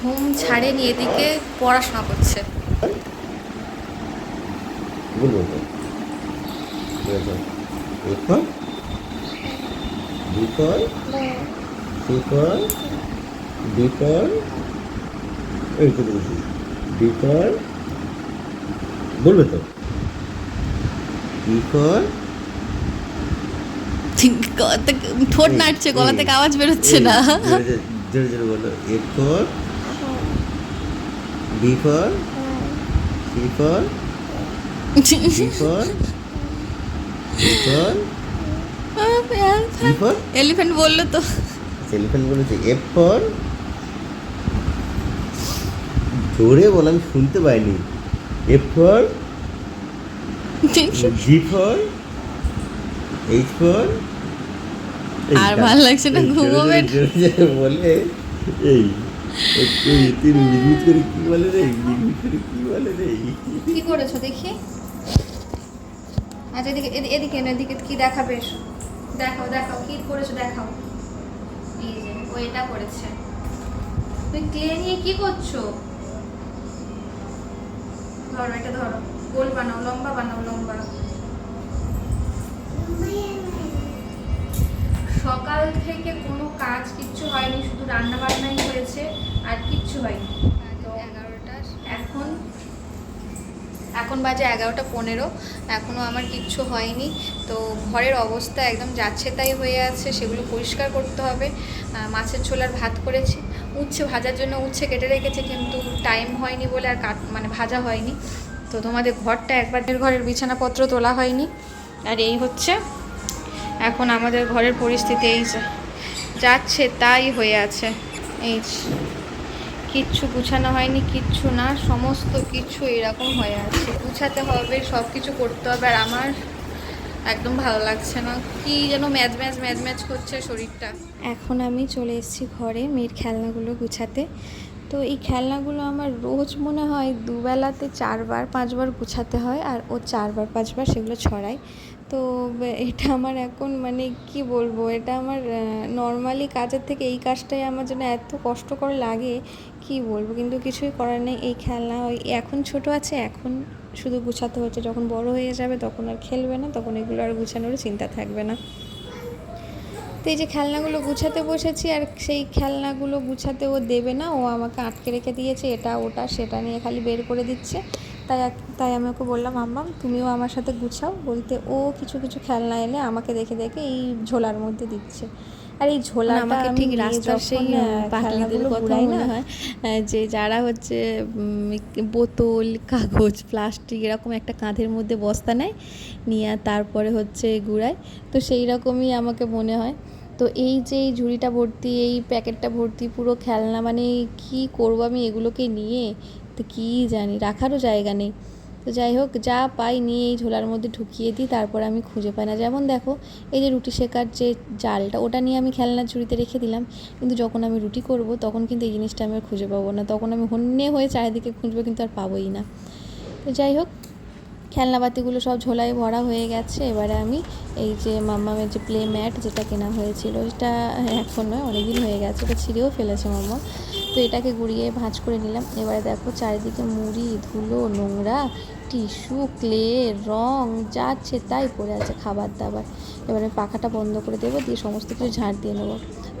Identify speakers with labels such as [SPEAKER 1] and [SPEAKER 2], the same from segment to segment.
[SPEAKER 1] ঘুম ছাড়েনি এদিকে পড়াশোনা করছে।
[SPEAKER 2] বিপর বিপর বিপর এই তো বিপর বলবে তো বিপর
[SPEAKER 1] ঠোঁট নাড়ছে গলা থেকে আওয়াজ বেরোচ্ছে না।
[SPEAKER 2] জোরে জোরে বলো। এরপর বিপর বিপর বিপর বিপর বিপর
[SPEAKER 1] এলিফ্যান্ট বলল তো।
[SPEAKER 2] টেলিফোন বলেছে এরপর জোরে বল আমি শুনতে পাইনি। এরপর জি ফর এইচ ফর
[SPEAKER 1] আর ভালো লাগছে না, ঘুমোবেন।
[SPEAKER 2] বলে এই একটু তুই মিটমিট করে কি বলে রে? মিটমিট করে কি বলে রে?
[SPEAKER 1] কি করেছ দেখি? আচ্ছা এদিকে এদি- এদিকে না এদিকে কি দেখাবে? এসো দেখাও দেখাও কি করেছ দেখাও। এই যে ও এটা করেছে। তুমি ক্লে নিয়ে কি করছ? ধরো এটা ধরো। গোল বানাও লম্বা বানাও লম্বা। থেকে কোনো কাজ কিচ্ছু হয়নি শুধু রান্না বান্নাই হয়েছে আর কিচ্ছু হয়নি। এখন? এখন বাজে এগারোটা পনেরো এখনও আমার কিচ্ছু হয়নি। তো ঘরের অবস্থা একদম যাচ্ছে তাই হয়ে আছে সেগুলো পরিষ্কার করতে হবে। মাছের ছোলার ভাত করেছি। উচ্ছে ভাজার জন্য উচ্ছে কেটে রেখেছে কিন্তু টাইম হয়নি বলে আর কাট মানে ভাজা হয়নি। তো তোমাদের ঘরটা একবার ঘরের বিছানাপত্র তোলা হয়নি। আর এই হচ্ছে এখন আমাদের ঘরের পরিস্থিতি এই যে। যাচ্ছে, তাই হয়ে আছে। এই। কিচ্ছু গুছানো হয়নি, কিচ্ছু না, সমস্ত কিছু এরকম হয়ে আছে। গুছাতে হবে সব কিছু করতে হবে, আর আমার একদম ভালো লাগছে না। কি যেন ম্যাচ ম্যাচ ম্যাচ ম্যাচ করছে শরীরটা। এখন আমি চলে এসেছি ঘরে, মেয়ের খেলনাগুলো গুছাতে। তো এই খেলনাগুলো আমার রোজ মনে হয় দুবেলাতে চারবার, পাঁচবার গুছাতে হয় আর ও চারবার, পাঁচবার সেগুলো ছড়ায়। তো এটা আমার এখন মানে কি বলব, এটা আমার নর্মালি কাজের থেকে এই কাজটাই আমার জন্য এত কষ্টকর লাগে, কি বলব? কিন্তু কিছুই করার নেই। এই খেলনা ওই এখন ছোট আছে, এখন শুধু গুছাতে হচ্ছে। যখন বড় হয়ে যাবে তখন আর খেলবে না, তখন এগুলো আর গুছানোর চিন্তা থাকবে না। তো এই যে খেলনাগুলো গুছাতে বসেছি আর সেই খেলনাগুলো গুছাতে ও দেবে না। ও আমাকে আটকে রেখে দিয়েছে এটা ওটা সেটা নিয়ে খালি বের করে দিচ্ছে। তাই তাই আমি ওকে বললাম আম্মাম তুমিও আমার সাথে গুছাও। বলতে ও কিছু কিছু খেলনা এনে আমাকে দেখে দেখে এই ঝোলার মধ্যে দিচ্ছে। আর এই ঝোলা
[SPEAKER 3] আমাকে ঠিক রাস্তার সেই পাগলিদের কথা মনে হয় যে যারা হচ্ছে বোতল কাগজ প্লাস্টিক এরকম একটা কাঁধের মধ্যে বস্তা নেয় নিয়ে তারপরে হচ্ছে গুড়ায় তো সেই রকমই আমাকে মনে হয়। তো এই যে এই ঝুড়িটা ভর্তি, এই প্যাকেটটা ভর্তি, পুরো খেলনা মানে কি করব আমি এগুলোকে নিয়ে? তো কী জানি, রাখারও জায়গা নেই। তো যাই হোক, যা পাই নিয়ে এই ঝোলার মধ্যে ঢুকিয়ে দিই, তারপর আমি খুঁজে পাই না। যেমন দেখো, এই যে রুটি শেখার যে জালটা, ওটা নিয়ে আমি খেলনার ঝুড়িতে রেখে দিলাম। কিন্তু যখন আমি রুটি করব, তখন কিন্তু এই জিনিসটা আমি খুঁজে পাবো না। তখন আমি হন্যে হয়ে চারিদিকে খুঁজবো, কিন্তু আর পাবোই না। তো যাই হোক খেলনাপাতিগুলো সব ঝোলায় ভরা হয়ে গেছে। এবারে আমি এই যে মাম্মামের যে প্লে ম্যাট যেটা কেনা হয়েছিল সেটা এখন নয়, অনেকদিন হয়ে গেছে ওটা ছিঁড়েও ফেলেছে মাম্মা। তো এটাকে গুড়িয়ে ভাঁজ করে নিলাম। এবারে দেখো চারিদিকে মুড়ি, ধুলো, নোংরা, টিস্যু, ক্লে, রং যাচ্ছে তাই পড়ে আছে খাবার দাবার। এবারে পাখাটা বন্ধ করে দেবো, দিয়ে সমস্ত কিছু ঝাড় দিয়ে নেব।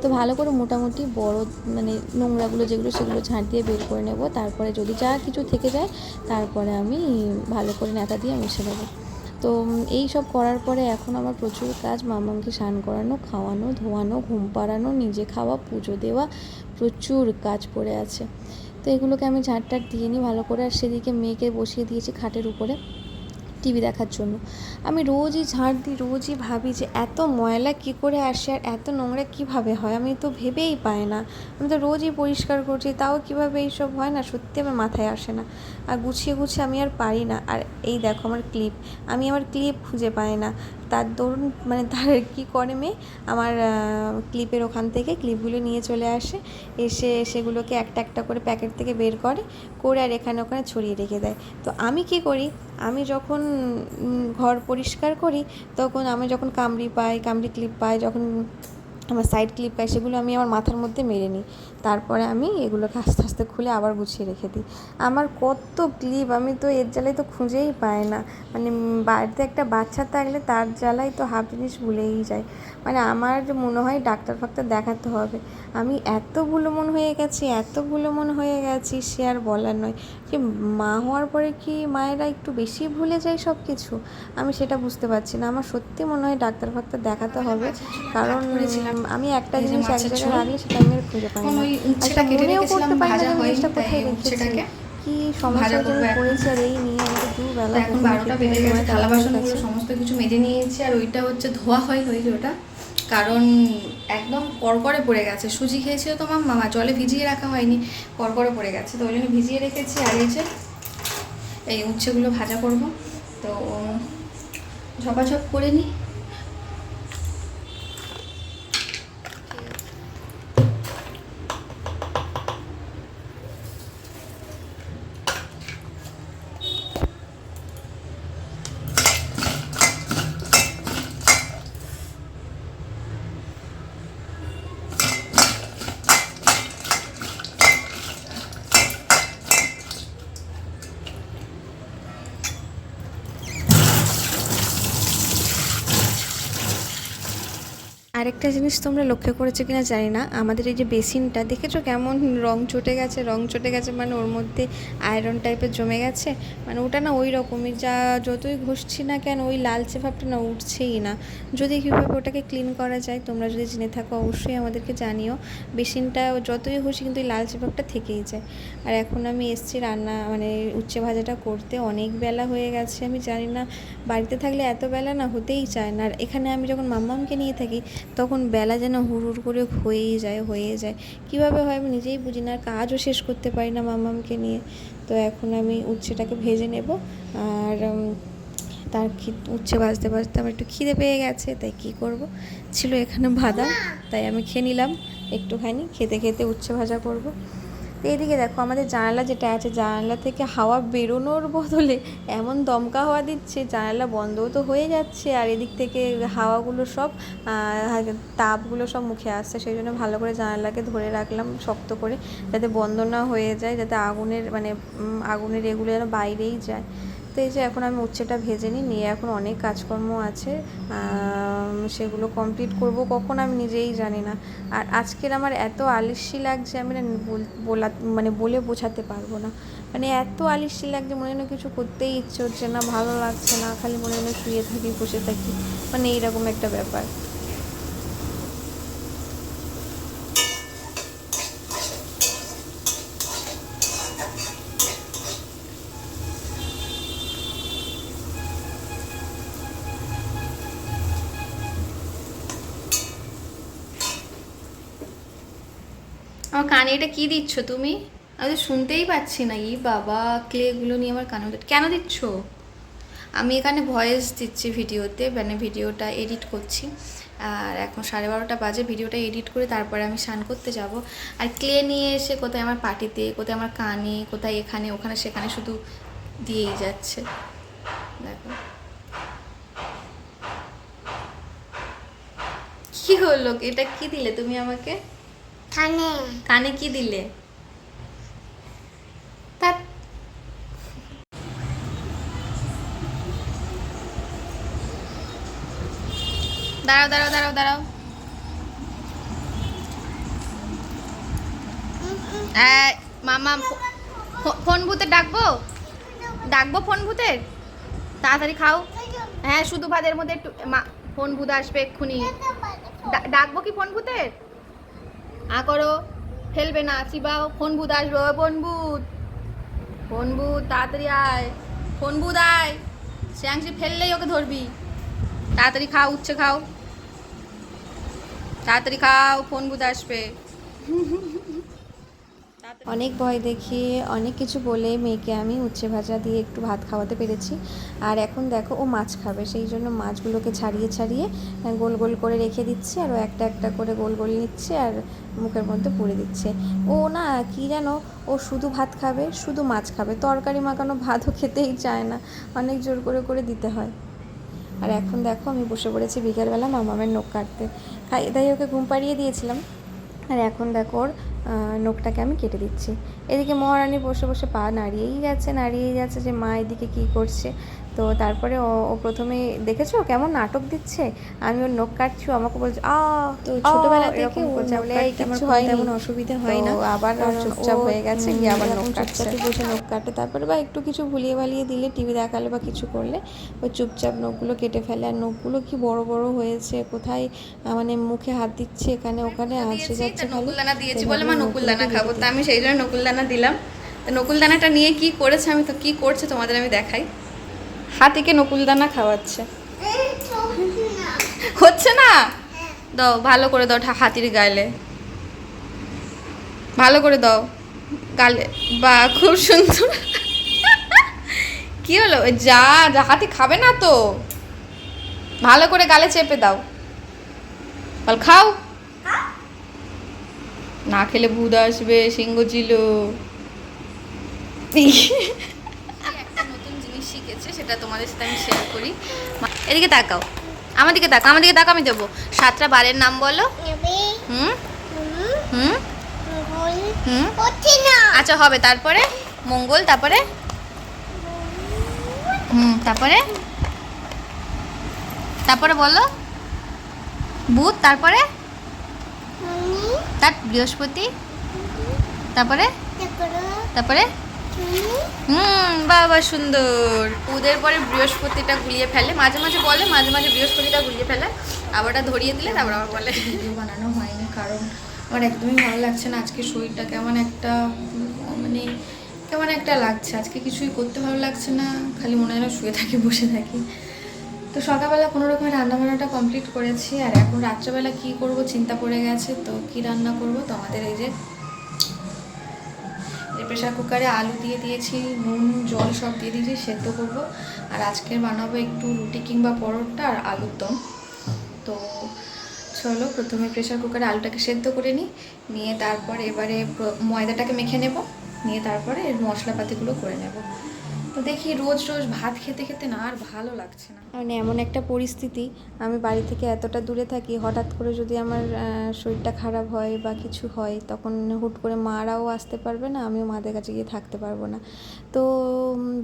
[SPEAKER 3] তো ভালো করে মোটামুটি বড় মানে নোংরাগুলো যেগুলো সেগুলো ঝাঁট দিয়ে বের করে নেব। তারপরে যদি যা কিছু থেকে যায়, তারপরে আমি ভালো করে নেতা দিয়ে মিশে দেবো তো এই সব করার পরে এখন আমার প্রচুর কাজ। মামাকে স্নান করানো, খাওয়ানো, ধোয়ানো, ঘুম পাড়ানো, নিজে খাওয়া, পুজো দেওয়া, প্রচুর কাজ পড়ে আছে। তো এগুলোকে আমি ঝাড়টার দিয়ে নিই ভালো করে। আর সেদিকে মেয়েকে বসিয়ে দিয়েছি খাটের উপরে। টিভি দেখার জন্য। আমি রোজই ঝাঁট দিই, রোজই ভাবি যে এত ময়লা কী করে আসে আর এত নোংরা কীভাবে হয়? আমি তো ভেবেই পাই না। আমি তো রোজই পরিষ্কার করছি, তাও কীভাবে এইসব হয় না? সত্যি আমার মাথায় আসে না। আর গুছিয়ে গুছিয়ে আমি আর পারি না। আর এই দেখো আমার ক্লিপ আমি আমার ক্লিপ খুঁজে পাই না। তার দরুন মানে তার কি করে মেয়ে? আমার ক্লিপের ওখান থেকে ক্লিপগুলো নিয়ে চলে আসে, এসে সেগুলোকে একটা একটা করে প্যাকেট থেকে বের করে করে আর এখানে ওখানে ছড়িয়ে রেখে দেয়। তো আমি কি করি? আমি যখন ঘর পরিষ্কার করি, তখন আমি যখন কামড়ি পাই, কামড়ি ক্লিপ পাই, যখন আমার সাইড ক্লিপ পাই সেগুলো আমি আমার মাথার মধ্যে মেরে নিই। তারপরে আমি এগুলোকে আস্তে আস্তে খুলে আবার গুছিয়ে রেখে দিই। আমার কত ক্লিপ আমি তো এর জ্বালায় তো খুঁজেই পাই না। মানে বাড়িতে একটা বাচ্চা থাকলে তার জ্বালায় তো হাফ জিনিস ভুলেই যায়। মানে আমার মনে হয় ডাক্তার ফাক্তার দেখাতে হবে। আমি এত ভুলোমন হয়ে গেছি, এত ভুলোমন হয়ে গেছি সে আর বলার নয়। যে মা হওয়ার পরে কি মায়েরা একটু বেশি ভুলে যায় সব কিছু আমি সেটা বুঝতে পারছি না। আমার সত্যি মনে হয় ডাক্তার ফাক্তার দেখাতে হবে। কারণ আমি একটা জিনিস এক জায়গায়। রাখলে সেটা আমি খুঁজে পাই না। আচ্ছা মনেও করতে পারি না জিনিসটা কোথায় রেখেছি। কি সমস্যার জন্য। পড়েছে আর এই নিয়ে আমাকে দুবেলা
[SPEAKER 1] এখন বারোটা বেজে গেছে থালা বাসনগুলো সমস্ত কিছু মেজে নিয়েছি আর ওইটা হচ্ছে ধোয়া হয় হয়েছে ওটা কারণ একদম করকরে পড়ে গেছে। সুজি খেয়েছিল তো মাম মামা জলে ভিজিয়ে রাখা হয়নি করকরে পড়ে গেছে। তো ওই জন্য ভিজিয়ে রেখেছি আর এই যে এই উচ্ছেগুলো ভাজা করব। তো ঝপাঝপ করে নিই।
[SPEAKER 3] আরেকটা জিনিস তোমরা লক্ষ্য করেছ কিনা জানি না। আমাদের এই যে বেসিনটা, দেখেছ কেমন রং চটে গেছে? রং চটে গেছে মানে ওর মধ্যে আয়রন টাইপের জমে গেছে? মানে ওটা না ওই রকমই, যা যতই ঘষছি না কেন ওই লালচে ভাবটা না উঠছেই না। যদি কীভাবে ওটাকে ক্লিন করা যায়, তোমরা যদি জেনে থাকো, অবশ্যই আমাদেরকে জানিও। বেসিনটা যতই ঘষি কিন্তু ওই লালচে ভাবটা থেকেই যায়। আর এখন আমি এসছি রান্না মানে উচ্ছে ভাজাটা করতে। অনেক বেলা হয়ে গেছে, আমি জানি না। বাড়িতে থাকলে এত বেলা না হতেই চায় না। আর এখানে আমি যখন মাম্মামকে নিয়ে থাকি তখন বেলা যেন হুড় করে হয়েই যায় হয়ে যায়। কীভাবে হয় আমি নিজেই বুঝি না, আর কাজও শেষ করতে পারি না মামামকে নিয়ে। তো এখন আমি উচ্ছেটাকে ভেজে নেব, আর তার উচ্ছে বাজতে বাজতে আমার একটু খিদে পেয়ে গেছে, তাই কি করব? ছিল এখানে বাদাম, তাই আমি খেয়ে নিলাম, একটুখানি খেতে খেতে উচ্ছে ভাজা করব। তো এদিকে দেখো, আমাদের জানালা যেটা আছে, জানালা থেকে হাওয়া বেরোনোর বদলে এমন দমকা হাওয়া দিচ্ছে, জানালা বন্ধও তো হয়ে যাচ্ছে। আর এদিক থেকে হাওয়াগুলো সব তাপগুলো সব মুখে আসছে, সেই জন্য ভালো করে জানালাকে ধরে রাখলাম শক্ত করে, যাতে বন্ধ না হয়ে যায়, যাতে আগুনের মানে আগুনের এগুলো যেন বাইরেই যায়। এই যে এখন আমি উচ্ছেটা ভেজে নিই, নিয়ে এখন অনেক কাজকর্ম আছে সেগুলো কমপ্লিট করব, কখন আমি নিজেই জানি না। আর আজকের আমার এত আলিস্যি লাগছে, আমি না বল- মানে বলে বোঝাতে পারব না। মানে এত আলিস্যি লাগছে, মনে হয় কিছু করতেই ইচ্ছে হচ্ছে না, ভালো লাগছে না, খালি মনে হয় শুয়ে থাকি, বসে থাকি মানে এইরকম একটা ব্যাপার
[SPEAKER 1] আমার কানে এটা কি দিচ্ছ তুমি? আমি তো শুনতেই পাচ্ছি না। ই বাবা ক্লেগুলো নিয়ে আমার কানে কেন দিচ্ছ? আমি এখানে ভয়েস দিচ্ছি ভিডিওতে মানে ভিডিওটা এডিট করছি। আর এখন সাড়ে বারোটা বাজে, ভিডিওটা এডিট করে তারপরে আমি স্নান করতে যাব। আর ক্লে নিয়ে এসে কোথায় আমার পাটিতে, কোথায় আমার কানে, কোথায় এখানে, ওখানে, সেখানে শুধু দিয়েই যাচ্ছে। দেখো। কি হলো? এটা কি দিলে তুমি আমাকে?
[SPEAKER 4] কানে।
[SPEAKER 1] কানে কি দিলে? দাঁড়াও দাঁড়াও দাঁড়াও দাঁড়াও। মামা ফোন ভূতে ডাকবো? ডাকবো ফোন ভূতের? তাড়াতাড়ি খাও। হ্যাঁ শুধু ভাতের মধ্যে একটু ফোন ভূত আসবে এক্ষুনি। ডাকবো কি ফোন ভূতের? আ করো। ফেলবে না চিবাও ফোন ভূত আসবে। ফোন ভূত ফোন ভূত তাড়াতাড়ি আয়। ফোন ভূত আয়। শ্যাংসি ফেললেই ওকে ধরবি। তাড়াতাড়ি খাও, উচ্ছে খাও। তাড়াতাড়ি খাও, ফোন ভূত আসবে।
[SPEAKER 3] অনেক ভয় দেখিয়ে অনেক কিছু বলে মেয়েকে আমি উচ্ছে ভাজা দিয়ে একটু ভাত খাওয়াতে পেরেছি। আর এখন দেখো, ও মাছ খাবে। সেই জন্য মাছগুলোকে ছাড়িয়ে ছাড়িয়ে গোল গোল করে রেখে দিচ্ছি। আর ও একটা একটা করে গোল গোল নিচ্ছে। আর মুখের মধ্যে পুড়ে দিচ্ছে। ও না, কি জানো? ও শুধু ভাত খাবে, শুধু মাছ খাবে। তরকারি মাখানো ভাতও খেতেই চায় না। অনেক জোর করে করে দিতে হয়। আর এখন দেখো, আমি বসে পড়েছি বিকেলবেলা মামামের নখ কাটতে। খাইয়ে দাইয়ে ওকে ঘুম পাড়িয়ে দিয়েছিলাম। আর এখন দেখো ওর নখটাকে আমি কেটে দিচ্ছি। এদিকে মহারানী বসে বসে পা নাড়িয়েই যাচ্ছে নাড়িয়েই যাচ্ছে যে মা এদিকে কী করছে। তো তারপরে ও ও প্রথমে দেখেছ কেমন নাটক দিচ্ছে? আমি ওর নখ কাটছি আমাকে বলছে আ তো ছোটবেলা থেকে আমার কোনো তেমন অসুবিধা হয় না। আবার চুপচাপ হয়ে গেছে গিয়ে আবার নখ কাটছে। চুপচাপই বসে নখ কাটে তারপরে বা একটু কিছু ভুলিয়ে ভালিয়ে দিলে টিভি দেখালে বা কিছু করলে ওই চুপচাপ নখগুলো কেটে ফেলে। আর নখগুলো কি বড় বড় হয়েছে কোথায় মানে মুখে হাত দিচ্ছে এখানে ওখানে আসে
[SPEAKER 1] দিয়েছি
[SPEAKER 3] যাচ্ছে খালি।
[SPEAKER 1] নকুলদানা দিয়েছি বলে মা নকুলদানা খাব। তা আমি সেই জন্য নকুলদানা দিলাম। তো নকুলদানাটা নিয়ে কি করেছে? আমি তো কি করছে তোমাদের আমি দেখাই। হাতিকে নকুলদানা খাওয়াচ্ছে। হচ্ছে না? দাও, ভালো করে দাও হাতির গালে। ভালো করে দাও। গালে, বা খুব সুন্দর। কি হলো? যা যা, হাতি খাবে না তো। ভালো করে গালে চেপে দাও। বল, খাও। না খেলে ভূত আসবে, সিংহ ছিল একটা নতুন জিনিস শিখেছে সেটা তোমাদের সাথে আমি শেয়ার করি। এদিকে তাকাও। আমার দিকে তাকাও আমার দিকে তাকাও আমি দেবো। সাতটা বারের নাম বলো। হুম? হুম। হুম? আচ্ছা হবে। তারপরে? মঙ্গল তারপরে? হুম তারপরে? তারপরে বলো। বুধ তারপরে? তার বৃহস্পতি। তারপরে? তারপরে? হুম, বাবা সুন্দর। বুধের পরে বৃহস্পতিটা গুলিয়ে ফেলে। মাঝে মাঝে বলে, মাঝে মাঝে বৃহস্পতিটা গুলিয়ে ফেলে। আবারটা ধরিয়ে দিলে, তারপর আবার বলে। ভিডিও বানানো হয়নি, কারণ আমার একদমই ভালো লাগছে না। আজকে শরীরটা কেমন একটা মানে কেমন একটা লাগছে। আজকে কিছুই করতে ভালো লাগছে না। খালি মনে হয় শুয়ে থাকি, বসে থাকি। তো সকালবেলা কোনো রকমের রান্নাবান্নাটা কমপ্লিট করেছি। আর এখন রাত্রেবেলা কি করব, চিন্তা পড়ে গেছে। তো কি রান্না করব? তো আমাদের এই যে প্রেশার কুকারে আলু দিয়ে দিয়েছি, নুন, জল সব দিয়ে দিয়েছি, সেদ্ধ করব। আর আজকের বানাবো একটু রুটি কিংবা পরোটা আর আলুর দম। তো চলো, প্রথমে প্রেশার কুকারে আলুটাকে সেদ্ধ করে নিই, নিয়ে তারপর এবারে ময়দাটাকে মেখে নেব, নিয়ে তারপরে মশলাপাতিগুলো করে নেব। তো দেখি রোজ রোজ ভাত খেতে খেতে না আর ভালো লাগছে না।
[SPEAKER 3] মানে এমন একটা পরিস্থিতি, আমি বাড়ি থেকে এতটা দূরে থাকি, হঠাৎ করে যদি আমার শরীরটা খারাপ হয় বা কিছু হয়, তখন হুট করে মারাও আসতে পারবে না, আমিও মাদের কাছে গিয়ে থাকতে পারব না। তো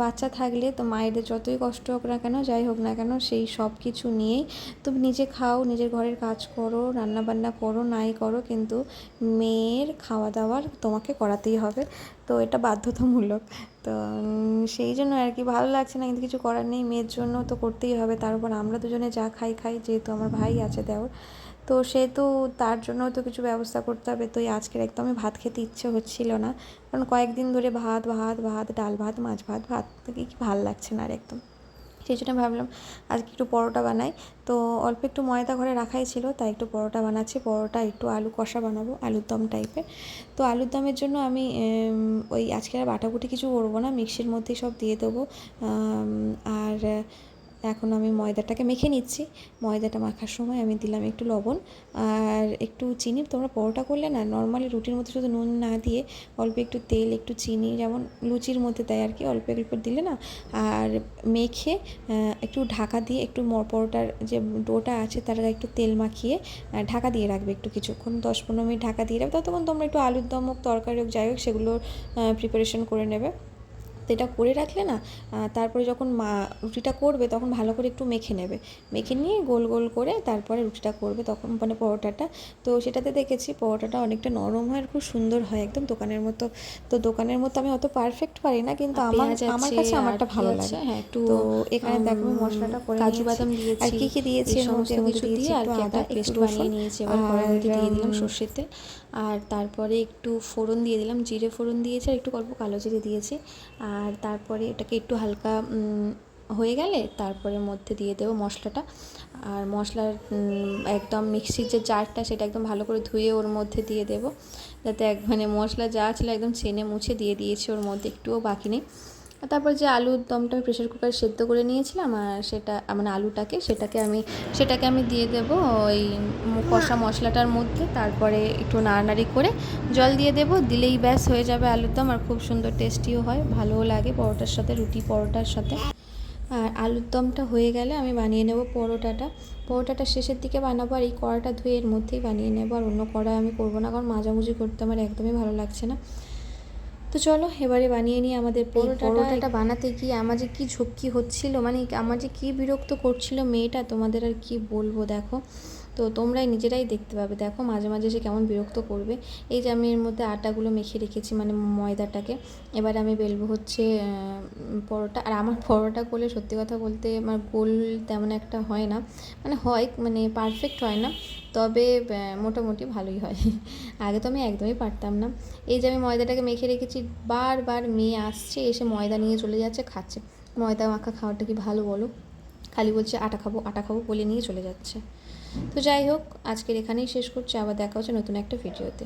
[SPEAKER 3] বাচ্চা থাকলে তো মায়েদের যতই কষ্ট হোক না কেন, যাই হোক না কেন, সেই সব কিছু নিয়েই তুমি নিজে খাও, নিজের ঘরের কাজ করো রান্না বান্না করো, নাই করো, কিন্তু মেয়ের খাওয়া দাওয়ার তোমাকে করাতেই হবে। তো এটা বাধ্যতামূলক। তো সেই জন্য আর কি ভালো লাগছে না, কিন্তু কিছু করার নেই। মেয়ের জন্য তো করতেই হবে, তার উপর আমরা দুজনে যা খাই খাই, যেহেতু আমার ভাই আছে দেওর। তো সেহেতু তার জন্য তো কিছু ব্যবস্থা করতে হবে, তো আজকের একদমই ভাত খেতে ইচ্ছে হচ্ছিল না। কারণ কয়েকদিন ধরে ভাত ভাত ভাত, ডাল, ভাত, মাছ, ভাত ভাত কি ভালো লাগছে না আর একদম। সেই জন্য ভাবলাম আজকে একটু পরোটা বানাই। তো অল্প একটু ময়দা ঘরে রাখাই ছিল, তাই একটু পরোটা বানাচ্ছি। পরোটা, একটু আলু কষা বানাবো, আলুর দম টাইপের। তো আলুর দমের জন্য আমি ওই আজকে আর বাটাকুটি কিছু করব না, মিক্সির মধ্যেই সব দিয়ে দেবো। আর এখন আমি ময়দাটাকে মেখে নিচ্ছি। ময়দাটা মাখার সময় আমি দিলাম একটু লবণ আর একটু চিনি। তোমরা পরোটা করলে না নর্মালি রুটির মধ্যে শুধু নুন না দিয়ে অল্প একটু তেল, একটু চিনি যেমন লুচির মধ্যে দেয় আর কি অল্প অল্প দিলে না? আর মেখে একটু ঢাকা দিয়ে একটু পরোটার যে ডোটা আছে তার একটু তেল মাখিয়ে ঢাকা দিয়ে রাখবে একটু কিছুক্ষণ, দশ পনেরো মিনিট ঢাকা দিয়ে রাখবে। ততক্ষণ তোমরা একটু আলুর দম হোক তরকারি হোক, যাই হোক সেগুলোর প্রিপারেশন করে নেবে। তো এটা করে রাখলে না তারপরে যখন মা রুটিটা করবে তখন ভালো করে একটু মেখে নেবে। মেখে নিয়ে গোল গোল করে তারপরে রুটিটা করবে তখন মানে পরোটাটা। তো সেটাতে দেখেছি পরোটাটা অনেকটা নরম হয় আর খুব সুন্দর হয় একদম দোকানের মতো। তো দোকানের মতো আমি অত পারফেক্ট পারি না কিন্তু আমার আমার কাছে আমারটা ভালো? লাগে।
[SPEAKER 1] হ্যাঁ, একটু,
[SPEAKER 3] তো এখানে দেখো মশলাটা করে
[SPEAKER 1] কাজু বাদাম দিয়েছি,
[SPEAKER 3] আর কি কি দিয়েছি
[SPEAKER 1] সমস্ত কিছু দিয়ে আর কি
[SPEAKER 3] আদা
[SPEAKER 1] একটা পেস্ট বানিয়ে নিয়েছি এবার মধ্যে দিয়ে দিলাম সর্ষেতে আর তারপরে একটু ফোড়ন দিয়ে দিলাম, জিরে ফোড়ন দিয়েছি আর একটু অল্প কালো জিরে দিয়েছি। আর তারপরে এটাকে একটু হালকা
[SPEAKER 3] হয়ে গেলে তারপরে মধ্যে দিয়ে দেবো মশলাটা। আর মশলার একদম মিক্সির যে জারটা সেটা একদম ভালো করে ধুয়ে ওর মধ্যে দিয়ে দেবো। যাতে এক মানে মশলা যা ছিল একদম চেনে মুছে দিয়ে দিয়েছি ওর মধ্যে, একটুও বাকি নেই। তারপর যে আলুর দমটা আমি প্রেশার কুকারে সেদ্ধ করে নিয়েছিলাম, আর সেটা মানে আলুটাকে সেটাকে আমি সেটাকে আমি দিয়ে দেবো ওই কষা মশলাটার মধ্যে, তারপরে একটু নাড়ানাড়ি করে জল দিয়ে দেবো, দিলেই ব্যাস হয়ে যাবে আলুর দম, আর খুব সুন্দর টেস্টিও হয়, ভালোও লাগে পরোটার সাথে, রুটি পরোটার সাথে। আর আলুর দমটা হয়ে গেলে আমি বানিয়ে নেব পরোটাটা। পরোটাটা শেষের দিকে বানাবো, আর এই কড়াটা ধুয়ে এর মধ্যেই বানিয়ে নেব, আর অন্য কড়াই আমি করব না, কারণ মাজামুজি করতে আমার একদমই ভালো লাগছে না। তো চলো এবারে বানিয়ে নিই আমাদের পরোটাটা। বানাতে গিয়ে আমার যে কী ঝক্কি হচ্ছিল মানে আমার যে কী বিরক্ত করছিল মেয়েটা তোমাদের আর কি বলব দেখো। তো তোমরাই নিজেরাই দেখতে পাবে। দেখো মাঝে মাঝে সে কেমন বিরক্ত করবে। এই যে আমি এর মধ্যে আটাগুলো মেখে রেখেছি মানে ময়দাটাকে। এবার আমি বেলবো হচ্ছে পরোটা। আর আমার পরোটা করলে সত্যি কথা বলতে আমার গোল তেমন একটা হয় না। মানে হয় মানে পারফেক্ট হয় না। তবে মোটামুটি ভালোই হয়। আগে তো আমি একদমই পারতাম না। এই যে আমি ময়দাটাকে মেখে রেখেছি, বারবার মেয়ে আসছে, এসে ময়দা নিয়ে চলে যাচ্ছে, খাচ্ছে। ময়দা মাখা খাওয়াটা কি ভালো বলো? খালি বলছে, আটা খাব আটা খাব বলে নিয়ে চলে যাচ্ছে। তো যাই হোক আজকের এখানেই শেষ করছি। আবার দেখা হচ্ছে নতুন একটা ভিডিওতে।